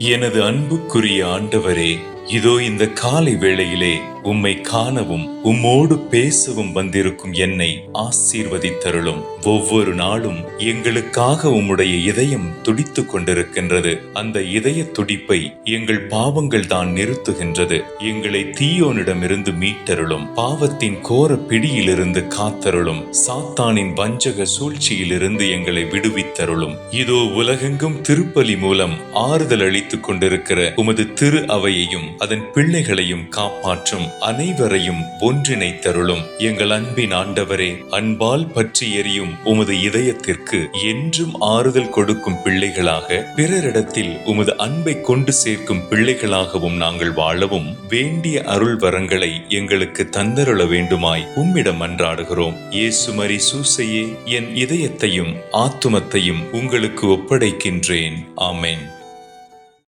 எனது அன்புக்குரிய ஆண்டவரே இதோ இந்த காலை வேளையிலே உம்மை காணவும் உம்மோடு பேசவும் வந்திருக்கும் என்னை ஆசீர்வதித்தருளும். ஒவ்வொரு நாளும் எங்களுக்காக உம்முடைய இதயம் துடித்துக் கொண்டிருக்கின்றது. அந்த இதய துடிப்பை எங்கள் பாவங்கள் தான் நிறுத்துகின்றது. எங்களை தீயோனிடமிருந்து மீட்டருளும் பாவத்தின் கோர பிடியிலிருந்து காத்தருளும் சாத்தானின் வஞ்சக சூழ்ச்சியிலிருந்து எங்களை விடுவித்தருளும். இதோ உலகெங்கும் திருப்பலி மூலம் ஆறுதல் அளித்துக் கொண்டிருக்கிற உமது திரு அவையையும் அதன் பிள்ளைகளையும் காப்பாற்றும் அனைவரையும் ஒன்றிணைத்தருளும். எங்கள் அன்பின் ஆண்டவரே அன்பால் பற்றி எரியும் உமது இதயத்திற்கு என்றும் ஆறுதல் கொடுக்கும் பிள்ளைகளாக பிறரிடத்தில் உமது அன்பை கொண்டு சேர்க்கும் பிள்ளைகளாகவும் நாங்கள் வாழவும் வேண்டிய அருள் வரங்களை எங்களுக்கு தந்தருள வேண்டுமாய் உம்மிடம் அன்றாடுகிறோம். இயேசுமரி சூசையே என் இதயத்தையும் ஆத்துமத்தையும் உங்களுக்கு ஒப்படைக்கின்றேன். ஆமேன்.